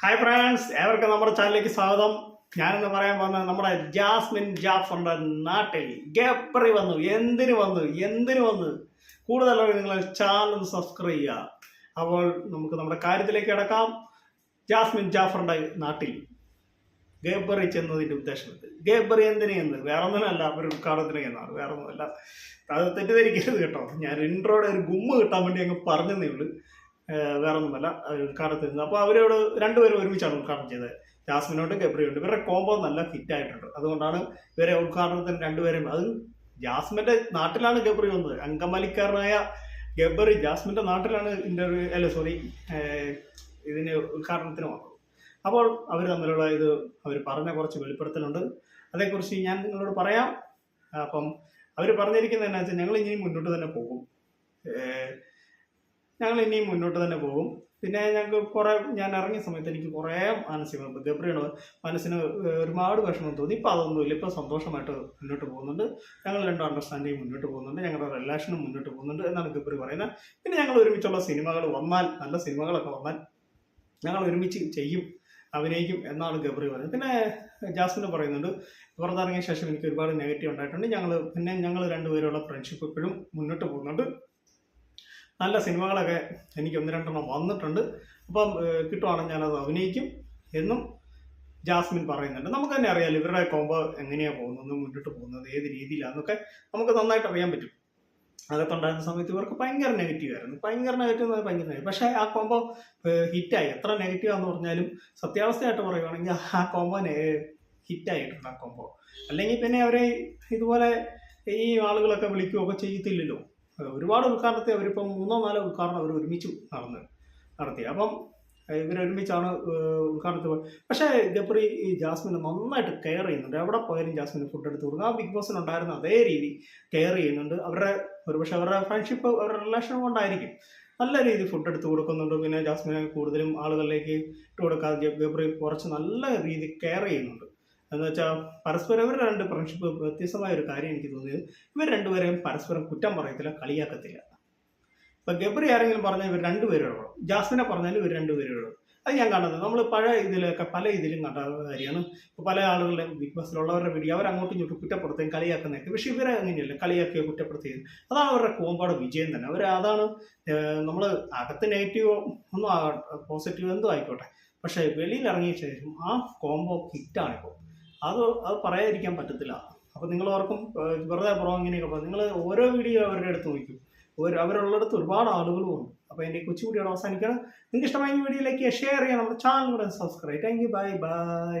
Hi friends ഏവർക്കും നമ്മുടെ ചാനലിലേക്ക് സ്വാഗതം. ഞാനെന്ന് പറയാൻ പോകുന്നത് നമ്മുടെ ജാസ്മിൻ ജാഫറിന്റെ നാട്ടിൽ ഗപ്പറി വന്നു. എന്തിനു വന്നു? എന്തിനു വന്നു? കൂടുതലും നിങ്ങൾ ചാനൽ സബ്സ്ക്രൈബ് ചെയ്യുക. അപ്പോൾ നമുക്ക് നമ്മുടെ കാര്യത്തിലേക്ക് കിടക്കാം. ജാസ്മിൻ ജാഫറിന്റെ നാട്ടിൽ ഗേബറി ചെന്നതിന്റെ ഉദ്ദേശം ഇത് ഗേബറി എന്തിനു എന്ന് വേറെ ഒന്നുമല്ല ഒരു ഉദ്ഘാടനത്തിന് എന്നാണ് വേറെ ഒന്നുമല്ല അത് തെറ്റിദ്ധരിക്കരുത് കേട്ടോ. ഞാൻ ഇൻട്രോയുടെ ഒരു ഗുമ്മ കിട്ടാൻ വേണ്ടി അങ്ങ് പറഞ്ഞതേ ഉള്ളൂ. വേറെ ഒന്നുമല്ല ഉദ്ഘാടനത്തിൽ അപ്പോൾ അവരോട് രണ്ടുപേരും ഒരുമിച്ചാണ് ഉദ്ഘാടനം ചെയ്തത്. ജാസ്മിനോട്ട് ഗബ്രിയുണ്ട് ഇവരുടെ കോംബോ നല്ല ഫിറ്റ് ആയിട്ടുണ്ട്. അതുകൊണ്ടാണ് ഇവരെ ഉദ്ഘാടനത്തിന് രണ്ടുപേരും. അത് ജാസ്മിന്റെ നാട്ടിലാണ് ഗബ്രി വന്നത്. അങ്കമാലിക്കാരനായ ഗബ്രി ജാസ്മിന്റെ നാട്ടിലാണ് ഇന്റർവ്യൂ അല്ല സോറി ഇതിന് ഉദ്ഘാടനത്തിന് വന്നത്. അപ്പോൾ അവർ തമ്മിലുള്ള ഇത് അവർ പറഞ്ഞ കുറച്ച് വെളിപ്പെടുത്തലുണ്ട്. അതേക്കുറിച്ച് ഞാൻ നിങ്ങളോട് പറയാം. അപ്പം അവർ പറഞ്ഞിരിക്കുന്നത് വെച്ചാൽ ഞങ്ങൾ ഇനിയും മുന്നോട്ട് തന്നെ പോകും. ഞങ്ങൾ ഇനിയും മുന്നോട്ട് തന്നെ പോകും. പിന്നെ ഞങ്ങൾക്ക് കുറേ ഞാൻ ഇറങ്ങിയ സമയത്ത് എനിക്ക് കുറേ മാനസിക ഗബ്രിയാണ് മനസ്സിന് ഒരുപാട് വിഷമം തോന്നി. ഇപ്പം അതൊന്നുമില്ല. ഇപ്പം സന്തോഷമായിട്ട് മുന്നോട്ട് പോകുന്നുണ്ട്. ഞങ്ങൾ രണ്ടും അണ്ടർസ്റ്റാൻഡിങ് മുന്നോട്ട് പോകുന്നുണ്ട്. ഞങ്ങളുടെ റിലേഷനും മുന്നോട്ട് പോകുന്നുണ്ട് എന്നാണ് ഗബ്രി പറയുന്നത്. പിന്നെ ഞങ്ങൾ ഒരുമിച്ചുള്ള സിനിമകൾ വന്നാൽ നല്ല സിനിമകളൊക്കെ വന്നാൽ ഞങ്ങൾ ഒരുമിച്ച് ചെയ്യും അഭിനയിക്കും എന്നാണ് ഗബ്രി പറയുന്നത്. പിന്നെ ജാസ്മിന് പറയുന്നുണ്ട് പുറത്തിറങ്ങിയ ശേഷം എനിക്ക് ഒരുപാട് നെഗറ്റീവ് ഉണ്ടായിട്ടുണ്ട്. ഞങ്ങൾ പിന്നെ ഞങ്ങൾ രണ്ടുപേരുള്ള ഫ്രണ്ട്ഷിപ്പ് എപ്പോഴും മുന്നോട്ട് പോകുന്നുണ്ട്. നല്ല സിനിമകളൊക്കെ എനിക്ക് ഒന്ന് രണ്ടെണ്ണം വന്നിട്ടുണ്ട്. അപ്പം കിട്ടുവാണെങ്കിൽ ഞാനത് അഭിനയിക്കും എന്നും ജാസ്മിൻ പറയുന്നുണ്ട്. നമുക്ക് തന്നെ അറിയാലോ ഇവരുടെ കോമ്പോ എങ്ങനെയാണ് പോകുന്നത് മുന്നോട്ട് പോകുന്നത് ഏത് രീതിയിലാണെന്നൊക്കെ നമുക്ക് നന്നായിട്ട് അറിയാൻ പറ്റും. അകത്തുണ്ടായിരുന്ന സമയത്ത് ഇവർക്ക് ഭയങ്കര നെഗറ്റീവ് ആയിരുന്നു. ഭയങ്കര നെഗറ്റീവ് എന്ന് ഭയങ്കര നെഗറ്റീവ് പക്ഷേ ആ കോമ്പോ ഹിറ്റായി. എത്ര നെഗറ്റീവ് ആണെന്ന് പറഞ്ഞാലും സത്യാവസ്ഥയായിട്ട് പറയുകയാണെങ്കിൽ ആ കോമ്പോ ഹിറ്റായിട്ടുണ്ട് ആ കോമ്പോ അല്ലെങ്കിൽ പിന്നെ അവരെ ഇതുപോലെ ഈ ആളുകളൊക്കെ വിളിക്കുകയൊക്കെ ചെയ്യത്തില്ലല്ലോ ഒരുപാട് ഉദ്ഘാടനത്തെ അവരിപ്പം മൂന്നോ നാലോ ഉദ്ഘാടനം അവർ ഒരുമിച്ച് നടന്ന് നടത്തി. അപ്പം ഇവരൊരുമിച്ചാണ് ഉദ്ഘാടനത്തിൽ പക്ഷേ ഗബ്രി ഈ ജാസ്മിനെ നന്നായിട്ട് കെയർ ചെയ്യുന്നുണ്ട്. എവിടെ പോയാലും ജാസ്മിന് ഫുഡ് എടുത്ത് കൊടുക്കും. ആ ബിഗ് ബോസിനുണ്ടായിരുന്ന അതേ രീതി കെയർ ചെയ്യുന്നുണ്ട്. അവരുടെ ഒരുപക്ഷെ അവരുടെ ഫ്രണ്ട്ഷിപ്പ് അവരുടെ റിലേഷൻ കൊണ്ടായിരിക്കും. നല്ല രീതിയിൽ ഫുഡ് എടുത്ത് കൊടുക്കുന്നുണ്ട്. പിന്നെ ജാസ്മിനെ കൂടുതലും ആളുകളിലേക്ക് ഇട്ട് കൊടുക്കാതെ ഗബ്രി കുറച്ച് നല്ല രീതി കെയർ ചെയ്യുന്നുണ്ട്. എന്ന് വെച്ചാൽ പരസ്പരം ഇവർ രണ്ട് ഫ്രണ്ട്ഷിപ്പ് വ്യത്യസ്തമായ ഒരു കാര്യം എനിക്ക് തോന്നിയത് ഇവർ രണ്ടുപേരെയും പരസ്പരം കുറ്റം പറയത്തില്ല കളിയാക്കത്തില്ല. ഇപ്പൊ ഗബ്രി ആരെങ്കിലും പറഞ്ഞാൽ ഇവർ രണ്ടുപേരോടും ജാസ്മിനെ പറഞ്ഞാലും ഇവർ രണ്ടുപേരോടും അത് ഞാൻ കണ്ടത്. നമ്മൾ പഴയ ഇതിലൊക്കെ പല ഇതിലും കണ്ട കാര്യമാണ്. ഇപ്പൊ പല ആളുകളുടെ ബിഗ് ബോസിലുള്ളവരുടെ വീഡിയോ അവർ അങ്ങോട്ടും ഇങ്ങോട്ടും കുറ്റപ്പെടുത്തുകയും കളിയാക്കുന്നതൊക്കെ. പക്ഷെ ഇവരെ അങ്ങനെയല്ല കളിയാക്കുകയോ കുറ്റപ്പെടുത്തുകയും. അതാണ് അവരുടെ കോമ്പാട് വിജയം തന്നെ. അവർ അതാണ് നമ്മൾ അകത്ത് നെഗറ്റീവോ ഒന്നും പോസിറ്റീവോ എന്തോ ആയിക്കോട്ടെ. പക്ഷെ വെളിയിൽ ഇറങ്ങിയ ശേഷം ആ കോംബോ ഹിറ്റാണിപ്പോൾ അത് അത് പറയാതിരിക്കാൻ പറ്റത്തില്ല. അപ്പം നിങ്ങൾ ഓർക്കും വെറുതെ പുറം ഇങ്ങനെയൊക്കെ പറഞ്ഞു നിങ്ങൾ ഓരോ വീഡിയോ അവരുടെ അടുത്ത് നോക്കും ഒരു അവരുള്ളടത്ത് ഒരുപാട് ആളുകളും ഉണ്ട് അപ്പോൾ എന്റെ കൊച്ചുകൂടിയാണ് അവസാനിക്കണം നിങ്ങൾക്ക് ഇഷ്ടമായ വീഡിയോയിലേക്ക് ഷെയർ ചെയ്യാം നമ്മുടെ ചാനൽ കൂടെ subscribe thank you bye bye